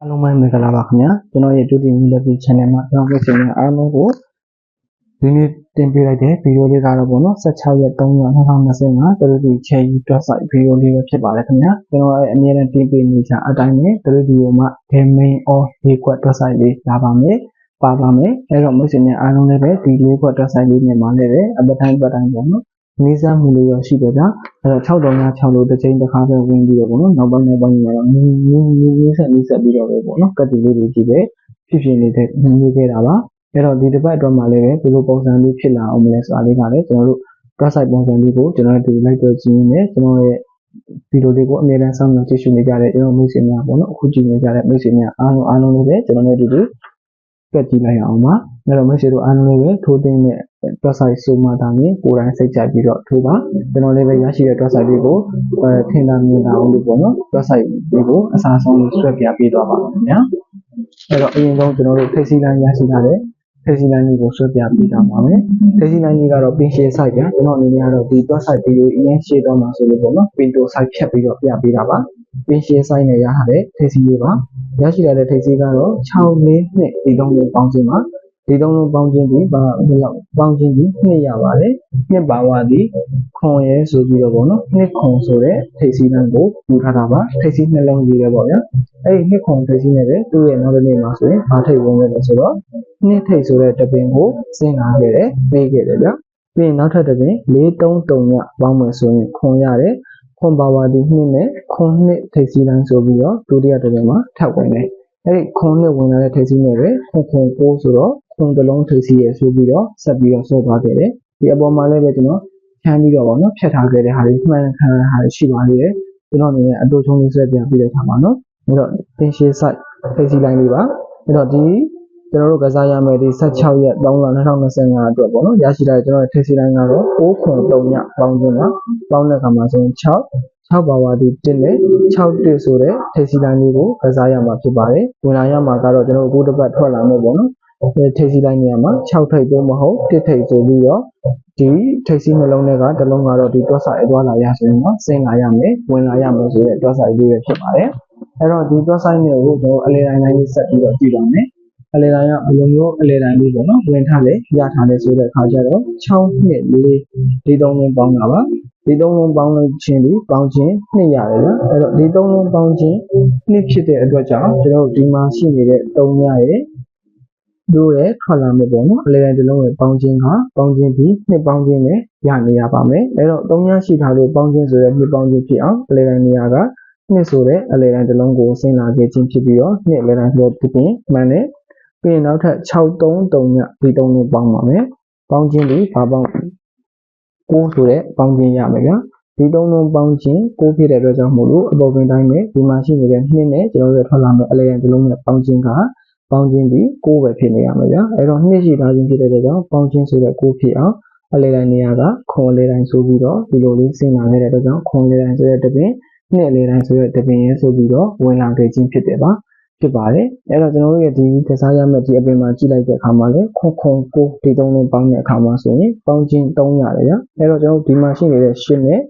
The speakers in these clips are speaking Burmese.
အားလုံးပဲမင်္ဂလာပါခင်ဗျာကျွန်တော်ရဲ့ဒုတိယ Milky Channel မှာကျွန်တော်တို့ရှင်များအားလုံးကိုဒီနေ့တင်ပြလိုက်တဲ့ဗီဒီယိုလေးကတော့ပေါ့နော်16ရက်3ရက်2025တရတီချေယူတွက်ဆိုင်ဗီဒီယိုလေးပဲဖြစ်ပါတယ်ခင်ဗျာကျွန်တော်ရဲ့အမြဲတမ်းတင်ပြနေကြအတိုင်းပဲတရတီကိုမှ Gaming or လေးကွက်တွက်ဆိုင်လေးလာပါမယ်ပါပါမယ်အဲ့တော့မိတ်ဆွေများအားလုံးလည်းပဲဒီလေးကွက်တွက်ဆိုင်လေးနဲ့မှလည်းပဲအပတိုင်းပတိုင်းပေါ့နော် နေစားမှုလေးရောရှိတယ်ဗျာအဲ့တော့6တောင်ည6လို့တစ်ချိန်တစ်ခါပဲဝင်ပြီးတော့ပေါ့နော်နောက်ပိုင်းနောက်ပိုင်းမှာတော့နင်းနင်းနင်းနင်းဆက်နင်းဆက်ပြီးတော့ပဲပေါ့နော်ကတ်တီလေးတွေကြည့်ပဲဖြစ်ဖြစ်နေတဲ့နေခဲ့တာပါအဲ့တော့ဒီတစ်ပတ်အတွက်မှာလည်းပဲဘယ်လိုပုံစံလေးဖြစ်လာအောင်မလဲဆိုတာလေးကလည်းကျွန်တော်တို့ website ပုံစံလေးကိုကျွန်တော်တို့လိုက်တော့ကြည့်ရင်းနဲ့ကျွန်တော်ရဲ့ဗီဒီယိုလေးကိုအမြဲတမ်းစောင့်မျှော်ကြည့်ရှုနေကြတဲ့ကျွန်တော်မိတ်ဆွေများပေါ့နော်အခုကြည့်နေကြတဲ့မိတ်ဆွေများအားလုံးအားလုံးလေးပဲကျွန်တော်တို့အတူတူပြတ်ကြည့်လိုက်အောင်ပါ အဲ့တော့မိတ်ဆွေတို့အားလုံးလေးပဲထိုးသိမ်းတဲ့ website ဆိုမှသာမြင်ကိုယ်တိုင်စိတ်ကြပြီးတော့ထိုးပါကျွန်တော်လေးပဲရရှိတဲ့ website လေးကိုအဲထင်သာမြင်သာအောင်လို့ပေါ့နော် website လေးကိုအစားဆုံးလေးဆွဲပြပေးသွားပါမယ်ခင်ဗျာအဲ့တော့အရင်ဆုံးကျွန်တော်တို့ face line ရရှိထားတဲ့ face line လေးကိုဆွဲပြပေးသွားပါမယ် face line လေးကတော့ pin share site ဗျာကျွန်တော်အနေနဲ့ကတော့ဒီ website ဗီဒီယိုအရင် share တော့မှာဆိုလို့ပေါ့နော် pin to site ဖြတ်ပြီးတော့ပြပေးတာပါ pin share site နဲ့ရထားတဲ့ face လေးပါရရှိလာတဲ့ face ကတော့6လေးနှစ်ဒီသုံးလုံးပေါင်းခြင်းပါ ဒီသုံးလုံးပေါင်းခြင်းဒီဘာဘယ်လောက်ပေါင်းခြင်းဒီနှစ်ရပါတယ်နှစ်ပါဝါဒီခွန်ရဲဆိုပြီးတော့ပေါ့နော်နှစ်ခွန်ဆိုတဲ့ထိပ်စီးလမ်းကိုယူထားတာပါထိပ်စီးနှလုံးကြီးတယ်ပေါ့ဗျာအဲ့ဒီနှစ်ခွန်ထိပ်စီးနဲ့ပဲသူ့ရဲ့နောက်တစ်နေ့မှာဆိုရင်ဘာထိပ်ဝင်ခဲ့လဲဆိုတော့နှစ်ထိပ်ဆိုတဲ့တပင်ကိုစဉ်းစားခဲ့တယ်ပေးခဲ့တယ်ဗျာပြီးရင်နောက်ထပ်တပင်433ညပေါင်းမယ်ဆိုရင်ခွန်ရတယ်ခွန်ပါဝါဒီနှစ်နဲ့ခွန်နှစ်ထိပ်စီးလမ်းဆိုပြီးတော့ဒုတိယတပင်မှာထပ်ဝင်တယ်အဲ့ဒီခွန်နှစ်ဝင်လာတဲ့ထိပ်စီးနဲ့ပဲခွန်ခွန်ကိုဆိုတော့ ခွန်တလုံးထိပ်စီးရဆိုပြီးတော့ဆက်ပြီးတော့ဆော့သွားခဲ့တယ်ဒီအပေါ်မှာလည်းပဲကျွန်တော်ဖြန်းပြီးတော့ပေါ့နော်ဖြတ်ထားခဲ့တဲ့ဟာတွေမှန်ခံရတဲ့ဟာတွေရှိပါသေးတယ်ကျွန်တော်အနေနဲ့အတူချုံလေးဆွဲပြပြီးတဲ့အခါမှာနော်အဲ့တော့ pin share site ထိပ်စီးလိုင်းလေးပါအဲ့တော့ဒီကျွန်တော်တို့ကစားရမယ်ဒီ16ရက်3လ2025အတွက်ပေါ့နော်ရရှိလာတဲ့ကျွန်တော်ရဲ့ထိပ်စီးလိုင်းကတော့6ခွန်3ညပေါင်းခြင်းပါပေါင်းတဲ့အခါမှာဆိုရင်6 6ပါဝါဒီ1နဲ့6တစ်ဆိုတဲ့ထိပ်စီလိုင်းလေးကိုကစားရမှာဖြစ်ပါတယ်ဝင်လာရမှာကတော့ကျွန်တော်တို့အခုတစ်ပတ်ထွက်လာမယ်ပေါ့နော် ထိပ်စီလိုင်းနေရာမှာ6ထိပ်သုံးမဟုတ်1ထိပ်ဆိုပြီးတော့ဒီထိပ်စီနှလုံးတွေကတစ်လုံးကတော့ဒီတွက်ဆိုင်အသွားလာရဆိုရင်တော့ဆင်းလာရမယ်ဝင်လာရမယ်ဆိုတဲ့တွက်ဆိုင်လေးပဲဖြစ်ပါတယ်အဲ့တော့ဒီတွက်ဆိုင်တွေကိုကျွန်တော်အလေတိုင်းတိုင်းလေးဆက်ပြီးတော့ကြည့်ပါမယ်အလေတိုင်းကဘယ်လိုမျိုးအလေတိုင်းလေးပေါ့နော်ဝင်ထားလေရထားလေဆိုတဲ့အခါကျတော့6နှစ်လေးဒီသုံးလုံးပေါင်းတာပါဒီသုံးလုံးပေါင်းလို့ချင်းဒီပေါင်းချင်းနှစ်ရတယ်နော်အဲ့တော့ဒီသုံးလုံးပေါင်းချင်းနှစ်ဖြစ်တဲ့အတွက်ကြောင့်ကျွန်တော်တို့ဒီမှာရှိနေတဲ့3ညရဲ့ တို့ရဲ့ထွက်လာမယ်ပေါ့နော်အလဲတိုင်းတစ်လုံးရဲ့ပေါင်းချင်းကပေါင်းချင်းပြီးနှစ်ပေါင်းချင်းနဲ့ရနေရပါမယ်အဲ့တော့3ညရှိထားလို့ပေါင်းချင်းဆိုတဲ့နှစ်ပေါင်းချင်းဖြစ်အောင်အလဲတိုင်းနေရာကနှစ်ဆိုတဲ့အလဲတိုင်းတစ်လုံးကိုဆင်းလာခဲ့ခြင်းဖြစ်ပြီးတော့နှစ်အလဲတိုင်းဆိုတဲ့ဒီပြင်မှန်တယ်ပြီးရင်နောက်ထပ်633ညဒီ3လုံးပေါင်းပါမယ်ပေါင်းချင်းပြီးဘာပေါင်း6ဆိုတဲ့ပေါင်းချင်းရမယ်ဗျာဒီသုံးလုံးပေါင်းချင်း6ဖြစ်တဲ့အတွက်ကြောင့်မို့လို့အပေါ်ပင်တိုင်းနဲ့ဒီမှာရှိနေတဲ့နှစ်နဲ့ကျွန်တော်တို့ထွက်လာမယ့်အလဲတိုင်းတစ်လုံးနဲ့ပေါင်းချင်းက ပေါင်းချင်းဒီ6ပဲဖြစ်နေရမယ်ဗျာအဲ့တော့နှစ်ရှိထားခြင်းဖြစ်တဲ့အတွက်ကြောင့်ပေါင်းချင်းဆိုတဲ့6ဖြစ်အောင်အလဲတိုင်းနေရာကခွန်အလဲတိုင်းဆိုပြီးတော့ဒီလိုလေးစဉ်းစားခဲ့တဲ့အတွက်ကြောင့်ခွန်အလဲတိုင်းဆိုတဲ့တပင်နှစ်အလဲတိုင်းဆိုတဲ့တပင်ရဲဆိုပြီးတော့ဝင်လာခဲ့ခြင်းဖြစ်တယ်ပါဖြစ်ပါတယ်အဲ့တော့ကျွန်တော်တို့ရဲ့ဒီကစားရမယ့်ဒီအပင်မှာကြည့်လိုက်တဲ့အခါမှာလည်းခွန်ခွန်ကိုဒီသုံးလုံးပေါင်းတဲ့အခါမှာဆိုရင်ပေါင်းချင်း3ရတယ်ဗျာအဲ့တော့ကျွန်တော်တို့ဒီမှာရှိနေတဲ့ရှင်းနဲ့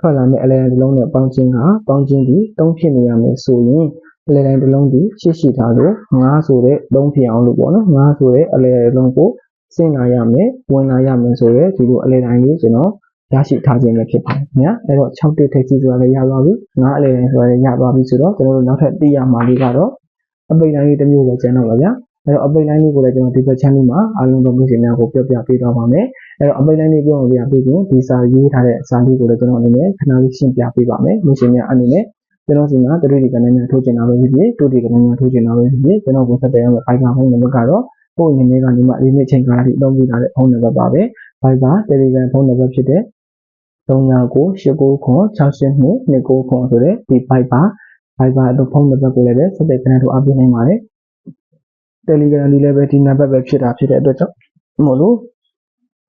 ထွက်လာမယ့်အလဲတိုင်းတစ်လုံးနဲ့ပေါင်းချင်းကပေါင်းချင်းဒီ3ဖြစ်နေရမယ်ဆိုရင် အလဲတိုင်းတစ်လုံးဒီရှစ်ရှိထားလို့9ဆိုတဲ့3ဖြစ်အောင်လို့ပေါ့နော်9ဆိုတဲ့အလဲတိုင်းလုံးကိုစင်လာရမယ်ဝင်လာရမယ်ဆိုရဲဒီလိုအလဲတိုင်းလေးကျွန်တော်ရရှိထားခြင်းပဲဖြစ်ပါတယ်ခင်ဗျာအဲ့တော့6တိထိပ်စီဆိုတာလည်းရသွားပြီ9အလဲတိုင်းဆိုတာလည်းရသွားပြီဆိုတော့ကျွန်တော်တို့နောက်ထပ်သိရမှာလေးကတော့အပိတ်တိုင်းလေးတစ်မျိုးပဲကျန်တော့ပါဗျာအဲ့တော့အပိတ်လိုင်းလေးကိုလည်းကျွန်တော်ဒီဘက် channel မှာအားလုံးသောမိတ်ဆွေများကိုပြောပြပေးတော့ပါမယ်အဲ့တော့အပိတ်လိုင်းလေးပြောပြပေးရင်ဒီစာရေးထားတဲ့စာလေးကိုလည်းကျွန်တော်အနေနဲ့ခဏလေးရှင်းပြပေးပါမယ်မိတ်ဆွေများအနေနဲ့ ကျွန်တော်စီမှာတတိတိကဏ္ဍများထိုးချင်တာပဲဖြစ်ဖြစ်တူတိကဏ္ဍများထိုးချင်တာပဲဖြစ်ဖြစ်ကျွန်တော်ကိုဆက်သွယ်ရမယ့် Viber ဖုန်းနံပါတ်ကတော့ပုံရင်းလေးကနေမှဒီနေ့ချိန်ကာလထိအသုံးပြုထားတဲ့ဖုန်းနံပါတ်ပါပဲ Viber Telegram ဖုန်းနံပါတ်ဖြစ်တဲ့399869682929ဆိုတဲ့ဒီ Viber Viber အတူဖုန်းနံပါတ်ကိုလည်းဆက်သွယ်ခဏထိုးအားပေးနိုင်ပါတယ် Telegram ဒီလည်းပဲဒီနံပါတ်ပဲဖြစ်တာဖြစ်တဲ့အတွက်ကြောင့်မို့လို့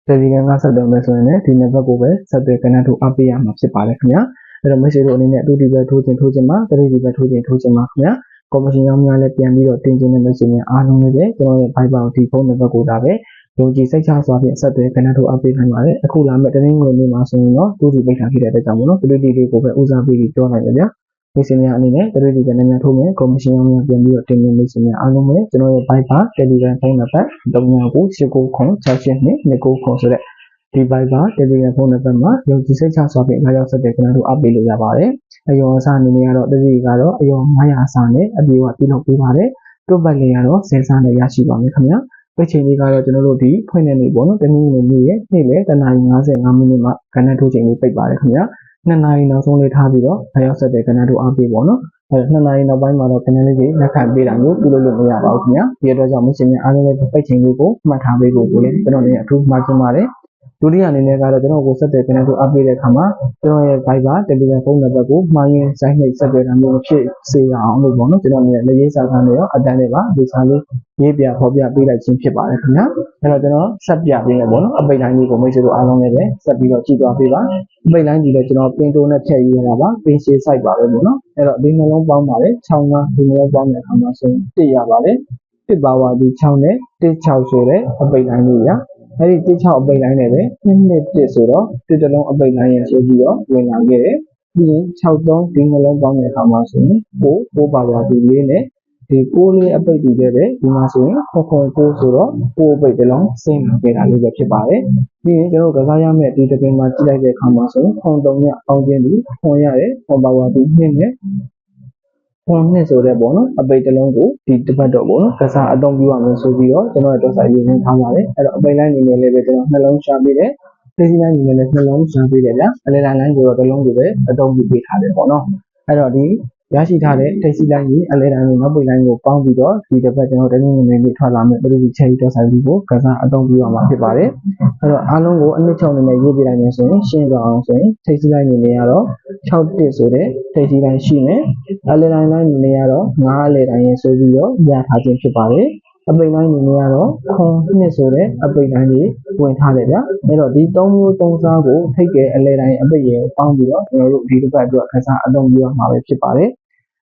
Telegram ကဆက်သွယ်မယ်ဆိုရင်လည်းဒီနံပါတ်ကိုပဲဆက်သွယ်ခဏထိုးအားပေးရမှာဖြစ်ပါတယ်ခင်ဗျာ အဲ့တော့မိတ်ဆွေတို့အနေနဲ့အတူတူပဲထိုးချင်ထိုးချင်မှာတတိတိပဲထိုးချင်ထိုးချင်မှာခင်ဗျာကော်မရှင်ရောင်းများလည်းပြန်ပြီးတော့တင်ကျင်တဲ့မိတ်ဆွေများအားလုံးလည်းပဲကျွန်တော်ရဲ့ Viber ဒီဖုန်းနံပါတ်ကိုဒါပဲယုံကြည်စိတ်ချစွာဖြင့်ဆက်သွယ်ခဏထိုးအားပေးနိုင်ပါတယ်အခုလာမယ့်တနင်္ဂနွေနေ့မှာဆိုရင်တော့တူတူပိတ်ထားဖြစ်တဲ့အတွက်ကြောင့်မို့လို့တူတူလေးကိုပဲဦးစားပေးပြီးပြောနိုင်တယ်ဗျာမိတ်ဆွေများအနေနဲ့တရွေဒီကနေ့များထိုးမယ်ကော်မရှင်ရောင်းများပြန်ပြီးတော့တင်ပြမိတ်ဆွေများအားလုံးပဲကျွန်တော်ရဲ့ Viber Telegram ဖုန်းနံပါတ်39969229ဆိုတဲ့ ဒီ Viber Telegram ဖုန်းနံပါတ်မှာယုံကြည်စိတ်ချစွာဖြင့်ငါရောက်ဆက်တဲ့ကျွန်တော်တို့အပ်ပေးလို့ရပါတယ်အယောအစားအနေနဲ့ကတော့တတိကတော့အယော900အစားနဲ့အပြေအဝပြုလုပ်ပေးပါတယ်တွတ်ပတ်လေးကတော့စင်စားနဲ့ရရှိပါမယ်ခင်ဗျာပိတ်ချိန်လေးကတော့ကျွန်တော်တို့ဒီဖွင့်နေနေပေါ့နော်တနင်္ဂနွေနေ့ရဲ့နေ့လေတနာရီ55မိနစ်မှခဏထိုးချိန်လေးပိတ်ပါတယ်ခင်ဗျာနှစ်နာရီနောက်ဆုံးလေးထားပြီးတော့ခရောက်ဆက်တဲ့ခဏထိုးအားပေးပေါ့နော်အဲနှစ်နာရီနောက်ပိုင်းမှာတော့ခဏလေးကြီးလက်ခံပေးတာမျိုးပြုလုပ်လို့မရပါဘူးခင်ဗျာဒီအတွက်ကြောင့်မရှင်များအားလုံးလည်းပိတ်ချိန်လေးကိုမှတ်ထားပေးဖို့ကိုလည်းကျွန်တော်လည်းအထူးမှာချင်ပါတယ် ဒုတိယအနေနဲ့ကတော့ကျွန်တော်ကိုဆက်တဲ့ခဏထိုးအားပေးတဲ့အခါမှာကျွန်တော်ရဲ့ Viber Telegram ဖုန်းနံပါတ်ကိုမှားရင်းစိုင်းနှိပ်ဆက်သွယ်တာမျိုးမဖြစ်စေအောင်လို့ပေါ့နော်ကျွန်တော်လည်းလက်ရေးစာသားနဲ့ရောအတန်းလေးပါဒီစာလေးရေးပြဖော်ပြပေးလိုက်ခြင်းဖြစ်ပါတယ်ခင်ဗျာအဲ့တော့ကျွန်တော်ဆက်ပြပေးရပေါ့နော်အပိတ်တိုင်းလေးကိုမိတ်ဆွေတို့အားလုံးလည်းပဲဆက်ပြီးတော့ကြည့်သွားပေးပါအပိတ်တိုင်းကြီးလည်းကျွန်တော်ပင်တိုးနဲ့ထည့်ယူရတာပါပင်ရှည် site ပါပဲပေါ့နော်အဲ့တော့ဒီနှလုံးပေါင်းပါတယ်6ကဒီနှလုံးပေါင်းတဲ့အခါမှာဆိုရင်1ရပါတယ်1ပါဝါဒီ6နဲ့16ဆိုတဲ့အပိတ်တိုင်းလေးရ အဲ့ဒီ16အပိတ်တိုင်းနဲ့ပဲ2နှစ်1ဆိုတော့တစ်တလုံးအပိတ်တိုင်းရဆိုပြီးတော့ဝင်လာခဲ့တယ်ပြီးရင်63ဒီနှလုံးပေါင်းတဲ့အခါမှာဆိုရင်9 9ပါဝါဒီလေးနဲ့ဒီ6လေးအပိတ်ဒီလေးပဲဒီမှာဆိုရင်9.9ဆိုတော့9အပိတ်တစ်လုံးစိမ့်ခဲ့တာလေးပဲဖြစ်ပါတယ်ပြီးရင်ကျွန်တော်ကစားရမယ့်ဒီတစ်ပင်မှာကြည့်လိုက်တဲ့အခါမှာဆိုရင်3ရအောင်ခြင်းဒီခွန်ရတယ်ခွန်ပါဝါဒီ2နဲ့ ခွန်နှစ်ဆိုတဲ့ပေါ့နော်အပိတ်တစ်လုံးကိုဒီတစ်ပတ်တော့ပေါ့နော်ကစားအသုံးပြုရမယ်ဆိုပြီးတော့ကျွန်တော်တို့ဆိုင်ရေးနေထားပါတယ်အဲ့တော့အပိတ်လိုင်းအနေနဲ့လည်းပဲကျွန်တော်နှလုံးရှာပေးတယ်သိစီလိုင်းအနေနဲ့လည်းနှလုံးရှာပေးတယ်ဗျာအလဲလိုင်းလိုင်းကိုတော့တစ်လုံးကိုပဲအသုံးပြုပေးထားတယ်ပေါ့နော်အဲ့တော့ဒီ ရရှိထားတဲ့တိတ်စီလိုင်းကြီးအလဲတိုင်းကိုနောက်ပိတ်လိုင်းကိုပေါင်းပြီးတော့ဒီတစ်ပတ်ကျွန်တော်တနင်္ဂနွေနေ့ထွက်လာမယ့်ပြည်သူချယ်ရီတော်ဆိုင်ကြီးကိုကစားအသုံးပြုရမှာဖြစ်ပါတယ်အဲ့တော့အားလုံးကိုအနှစ်ချုပ်အနေနဲ့ရေးပြလိုက်မယ်ဆိုရင်ရှင်းကြအောင်ဆိုရင်ထိတ်စီလိုက်အနေနဲ့ကတော့6တစ်ဆိုတဲ့ထိတ်စီလိုက်ရှိမယ်အလဲတိုင်းလိုက်အနေနဲ့ကတော့9အလဲတိုင်းရေဆိုပြီးတော့ရထားခြင်းဖြစ်ပါတယ်အပိတ်တိုင်းအနေနဲ့ကတော့ခွန်နှစ်ဆိုတဲ့အပိတ်တိုင်းလေးဝင်ထားတယ်ဗျအဲ့တော့ဒီ၃မျိုး၃စားကိုထိတ်ကအလဲတိုင်းအပိတ်ရေပေါင်းပြီးတော့ကျွန်တော်တို့ဒီတစ်ပတ်အတွက်ကစားအသုံးပြုရမှာပဲဖြစ်ပါတယ်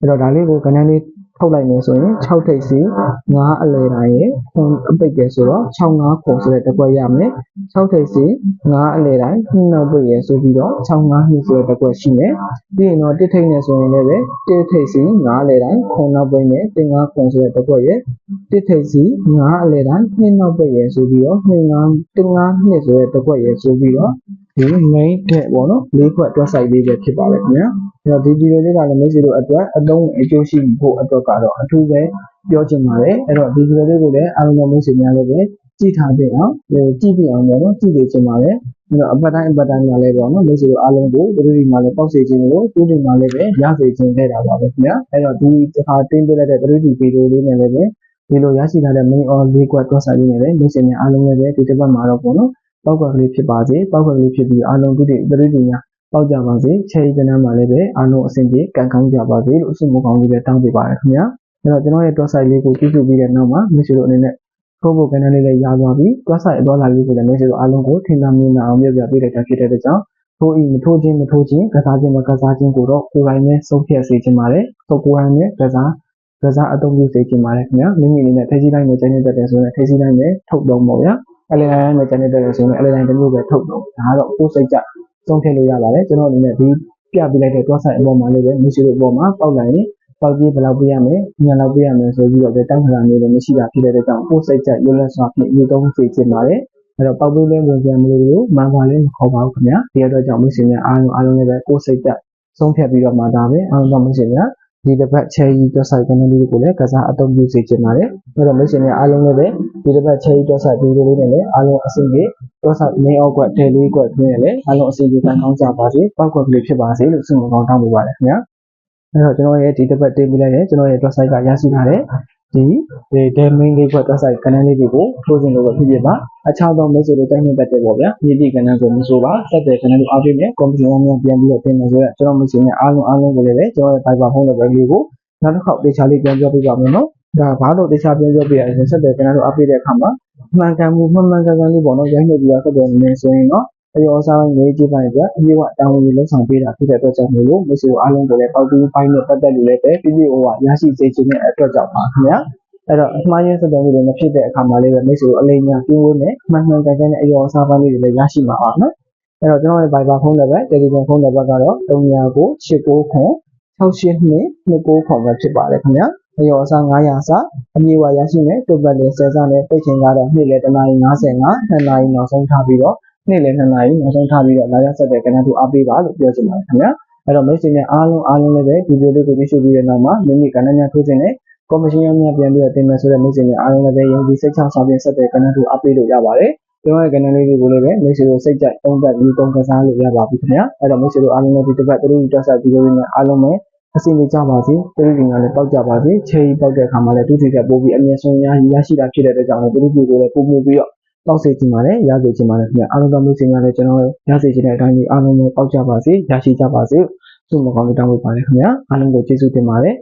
အဲ့တော့ဒါလေးကိုကဏ္ဍလေးထုတ်လိုက်မယ်ဆိုရင်6ထိပ်စီ9အလဲတိုင်းရဲ့ခွန်အပိတ်ကဆိုတော့6 9ခွန်ဆိုတဲ့တစ်ခွက်ရမယ်6ထိပ်စီ9အလဲတိုင်းနှနောက်ပိတ်ရဲ့ဆိုပြီးတော့6 9နှစ်ဆိုတဲ့တစ်ခွက်ရှိမယ်ပြီးရင်တော့တစ်ထိပ်နဲ့ဆိုရင်လည်းပဲတစ်ထိပ်စီ9အလဲတိုင်းခွန်နောက်ပိတ်နဲ့တင်9ခွန်ဆိုတဲ့တစ်ခွက်ရဲ့တစ်ထိပ်စီ9အလဲတိုင်းနှနောက်ပိတ်ရဲ့ဆိုပြီးတော့2 9တင်9နှစ်ဆိုတဲ့တစ်ခွက်ရဲ့ဆိုပြီးတော့ ဒီ main တဲ့ပေါ့နော်လေးခွက်တွက်ဆိုင်လေးပဲဖြစ်ပါလေခင်ဗျာအဲ့တော့ဒီဗီဒီယိုလေးကလည်းမိတ်ဆွေတို့အတွက်အသုံးဝင်အကျိုးရှိဖို့အတွက်ကတော့အထူးပဲပြောချင်ပါတယ်အဲ့တော့ဒီဗီဒီယိုလေးကိုလည်းအားလုံးသောမိတ်ဆွေများလည်းပဲကြည့်ထားတဲ့အောင်ကြည့်ပြအောင်ပေါ့နော်ကြည့်နေချင်ပါတယ်အဲ့တော့အပတ်တိုင်းအပတ်တိုင်းမှာလည်းပေါ့နော်မိတ်ဆွေတို့အားလုံးကိုဒီလိုဒီမှာလည်းပေါက်စေခြင်းကိုတူးတင်မှာလည်းပဲရစေခြင်းခဲ့တာပါပဲခင်ဗျာအဲ့တော့ဒီတစ်ခါတင်းပြလိုက်တဲ့ 3D ဗီဒီယိုလေးနဲ့လည်းပဲဒီလိုရရှိထားတဲ့ main or လေးကွက်တွက်ဆိုင်လေးနဲ့လည်းမိတ်ဆွေများအားလုံးလည်းပဲဒီတစ်ပတ်မှာတော့ပေါ့နော် ပောက်ကလေးဖြစ်ပါစေပောက်ကလေးဖြစ်ပြီးအားလုံးတို့တွေပြည်များပောက်ကြပါစေချယ်ရီကနန်းမှာလည်းပဲအားလုံးအဆင်ပြေကန်ကောင်းကြပါစေလို့အဆုမကောင်းလေးပဲတောင်းပေးပါရခင်ဗျာအဲ့တော့ကျွန်တော်ရဲ့ website လေးကိုကြည့်ကြည့်ပြီးတဲ့နောက်မှာမိတ်ဆွေတို့အနေနဲ့ထိုးဖို့ကဏ္ဍလေးလည်းရသွားပြီ website အသွားလာလေးကိုလည်းမိတ်ဆွေတို့အားလုံးကိုထင်သာမြင်သာအောင်ပြပြပေးတဲ့တာဖြစ်တဲ့အတွက်ကြောင့်ထိုးဤမထိုးခြင်းမထိုးခြင်းကစားခြင်းမကစားခြင်းကိုတော့ကိုယ်တိုင်နဲ့ဆုံးဖြတ်စေချင်ပါတယ်ဆိုကိုယ်တိုင်နဲ့ကစားကစားအသုံးပြုစေချင်ပါတယ်ခင်ဗျာမိမိအနေနဲ့ထိစီတိုင်းနဲ့ကျင်းနေတတ်တယ်ဆိုရင်ထိစီတိုင်းနဲ့ထုတ်တော့ပေါ့ဗျာ အလဲတိုင်းနဲ့ကျန်နေတဲ့ဆိုရင်အလဲတိုင်းတစ်မျိုးပဲထုတ်တော့ဒါကတော့ကိုယ်စိတ်ကြသုံးထည့်လို့ရပါတယ်ကျွန်တော်အနေနဲ့ဒီပြပြလိုက်တဲ့တွားဆိုင်အပေါ်မှာလည်းပဲမရှိလို့အပေါ်မှာပေါက်လိုက်ရင်ပေါက်ကြီးဘယ်လောက်ပေးရမလဲညလောက်ပေးရမယ်ဆိုပြီးတော့ဒီတောင်းခါမျိုးလည်းမရှိတာဖြစ်တဲ့အတွက်ကြောင့်ကိုယ်စိတ်ကြရွလက်စွာဖြင့်ယူသုံးစေချင်ပါတယ်အဲ့တော့ပေါက်ပေးလဲဝင်ပြန်မလို့လို့မန်ပါလည်းမခေါ်ပါဘူးခင်ဗျာဒီအတွက်ကြောင့်မိတ်ဆွေများအားလုံးအားလုံးလည်းပဲကိုယ်စိတ်ကြဆုံးဖြတ်ပြီးတော့မှဒါပဲအားလုံးမိတ်ဆွေများ ဒီတစ်ပတ်ချယ်ရီတွက်ဆိုင်ကနေလေးကိုလည်းကစားအသုံးပြုစေချင်ပါတယ်။အဲ့တော့မိတ်ဆွေများအားလုံးလည်းပဲဒီတစ်ပတ်ချယ်ရီတွက်ဆိုင်ဗီဒီယိုလေးနဲ့လည်းအားလုံးအဆင်ပြေတွက်ဆိုင်မင်းအောက်ကွက်တယ်လေးကွက်တွင်းနဲ့လည်းအားလုံးအဆင်ပြေတန်ကောင်းကြပါစေ။ပောက်ကွက်ကလေးဖြစ်ပါစေလို့ဆုမကောင်းတောင်းပေးပါတယ်ခင်ဗျာ။အဲ့တော့ကျွန်တော်ရဲ့ဒီတစ်ပတ်တင်ပြလိုက်တဲ့ကျွန်တော်ရဲ့တွက်ဆိုင်ကရရှိထားတဲ့ ဒီဒီဒဲမင်းလေးကွက်တွက်ဆိုင်ကနေလေးတွေကိုထိုးစင်လို့ပဲဖြစ်ဖြစ်ပါအခြားသောမိတ်ဆွေတို့တိုင်းနေတတ်တဲ့ပေါ့ဗျာမြေတိကဏ္ဍဆိုမဆိုပါတက်တဲ့ကဏ္ဍတို့အားဖြင့်ကွန်ပျူတာများပြန်ပြီးတော့တင်နေဆိုတော့ကျွန်တော်မိတ်ဆွေများအားလုံးအားလုံးကိုလည်းပဲကျွန်တော်ရဲ့ Viber ဖုန်းနံပါတ်လေးကိုနောက်တစ်ခေါက်တေချာလေးပြန်ပြောပြပါမယ်နော်ဒါဘာလို့တေချာပြန်ပြောပြရလဲဆက်တဲ့ကဏ္ဍတို့အားပေးတဲ့အခါမှာမှန်ကန်မှုမှန်မှန်ကန်ကန်လေးပေါ့နော်ရိုင်းနေပြီးတော့ဆက်တဲ့နေဆိုရင်တော့ အယောအစားငွေကြေးပိုင်းကအပြည့်အဝတာဝန်ယူလုပ်ဆောင်ပေးတာဖြစ်တဲ့အတွက်ကြောင့်မို့လို့မိတ်ဆွေတို့အားလုံးကိုလည်းပေါက်တူးပိုင်းနဲ့ပတ်သက်လို့လည်းပဲပြည့်ပြည့်ဝဝရရှိစေချင်တဲ့အတွက်ကြောင့်ပါခင်ဗျာအဲ့တော့အမှားရင်းစတဲ့မှုတွေမဖြစ်တဲ့အခါမှာလေးပဲမိတ်ဆွေတို့အလိမ်ညာပြင်းဝနဲ့မှန်မှန်ကန်ကန်နဲ့အယောအစားပိုင်းလေးတွေလည်းရရှိမှာပါနော်အဲ့တော့ကျွန်တော်ရဲ့ Viber ဖုန်းနံပါတ် Telegram ဖုန်းနံပါတ်ကတော့399869 68နှစ်နှစ်ကိုခေါ်မှာဖြစ်ပါတယ်ခင်ဗျာအယောအစား900စအမြေဝရရှိမယ်တုတ်ပတ်လေးဆယ်စားနဲ့ပိတ်ချင်ကတော့နေ့လေတနာရီ55နှစ်နာရီနောက်ဆုံးထားပြီးတော့ နေ့လေ2နာရီနောက်ဆုံးထားပြီးတော့လာရောက်ဆက်တဲ့ကဏ္ဍတူအားပေးပါလို့ပြောချင်ပါတယ်ခင်ဗျာအဲ့တော့မိတ်ဆွေများအားလုံးအားလုံးလည်းပဲဒီဗီဒီယိုလေးကိုကြည့်ရှုပြီးတဲ့နောက်မှာမိမိကဏ္ဍများထိုးခြင်းနဲ့ကော်မရှင်ရောများပြန်ပြီးတော့တင်မယ်ဆိုတဲ့မိတ်ဆွေများအားလုံးလည်းပဲယုံကြည်စိတ်ချစာပြင်ဆက်တဲ့ကဏ္ဍတူအားပေးလို့ရပါတယ်ကျွန်တော်ရဲ့ကဏ္ဍလေးတွေကိုလည်းပဲမိတ်ဆွေတို့စိတ်ကြိုက်သုံးသပ်ပြီးသုံးကစားလို့ရပါပြီခင်ဗျာအဲ့တော့မိတ်ဆွေတို့အားလုံးလည်းဒီတစ်ပတ်သူတို့တက်ဆက်ဗီဒီယိုလေးနဲ့အားလုံးပဲအစီအမံကြပါစေသူတို့ကလည်းပေါက်ကြပါစေချေကြီးပေါက်တဲ့အခါမှာလည်းသူတွေကပို့ပြီးအမြဲဆုံးများရရှိတာဖြစ်တဲ့အတွက်ကြောင့်လည်းသူတို့တွေကိုလည်းပုံမှုပြီးတော့ ပေါက်စေချင်ပါတယ်ရစေချင်ပါတယ်ခင်ဗျာအားလုံးသောမိတ်ဆွေများလည်းကျွန်တော်ရစေချင်တဲ့အတိုင်းကြီးအားလုံးပဲပေါက်ကြပါစေရရှိကြပါစေဆုမကောင်းလို့တောင်းပေးပါတယ်ခင်ဗျာအားလုံးကိုကျေးဇူးတင်ပါတယ်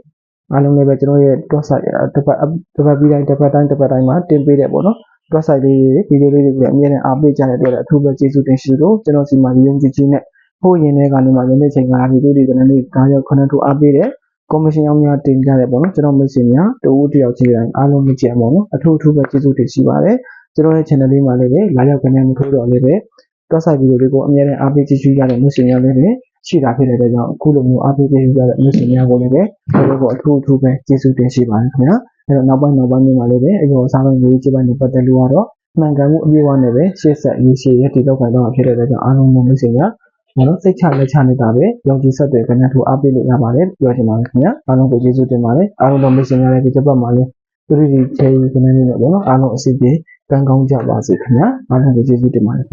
အားလုံးလည်းပဲကျွန်တော်ရဲ့ top site တစ်ပတ်တစ်ပတ်ပြီးတိုင်းတစ်ပတ်တိုင်းတစ်ပတ်တိုင်းမှာတင်ပေးတယ်ပေါ့နော် top site လေးဗီဒီယိုလေးတွေကိုလည်းအမြဲတမ်းအားပေးကြတဲ့အတွက်လည်းအထူးပဲကျေးဇူးတင်ရှိလို့ကျွန်တော်စီမှာယုံကြည်ခြင်းနဲ့ဟိုရင်ထဲကနေမှယုံတဲ့ချိန်ကလာပြီးတို့ဒီကနေ့လေး9ရောက်9ထုတ်အားပေးတယ်ကော်မရှင်အောင်များတင်ကြတယ်ပေါ့နော်ကျွန်တော်မိတ်ဆွေများတဦးတယောက်ချင်းတိုင်းအားလုံးမကြံပေါ့နော်အထူးအထူးပဲကျေးဇူးတင်ရှိပါတယ် ကျွန်တော်ရဲ့ channel လေးမှာလည်းပဲလာရောက်ကနေမထိုးတော့လည်းပဲ top site ဗီဒီယိုလေးကိုအမြဲတမ်းအားပေးကြည့်ရှုရတဲ့မိတ်ဆွေများလည်းပဲရှိတာဖြစ်တဲ့အတွက်ကြောင့်အခုလိုမျိုးအားပေးကြည့်ရတဲ့မိတ်ဆွေများကိုလည်းပဲကျွန်တော်တို့အထူးအထူးပဲကျေးဇူးတင်ရှိပါတယ်ခင်ဗျာအဲ့တော့နောက်ပိုင်းနောက်ပိုင်းမှာလည်းပဲအရောအစားပိုင်းမျိုးကြီးပိုင်းနဲ့ပတ်သက်လို့ကတော့မှန်ကန်မှုအပြည့်အဝနဲ့ပဲရှေ့ဆက်ရေးရှည်ရတည်တော့ခံတော့ဖြစ်တဲ့အတွက်ကြောင့်အားလုံးကိုမိတ်ဆွေများဘာလို့စိတ်ချလက်ချနေတာပဲယုံကြည်ဆက်တဲ့ကဏ္ဍထူအားပေးလို့ရပါတယ်ပြောချင်ပါတယ်ခင်ဗျာအားလုံးကိုကျေးဇူးတင်ပါတယ်အားလုံးတော့မိတ်ဆွေများလည်းဒီတစ်ပတ်မှာလည်းသူတို့ဒီချေးကဏ္ဍလေးနဲ့ပေါ့နော်အားလုံးအစီအပြေ ကံကောင်းကြပါစေခင်ဗျာအားလုံးကိုကျေးဇူးတင်ပါတယ်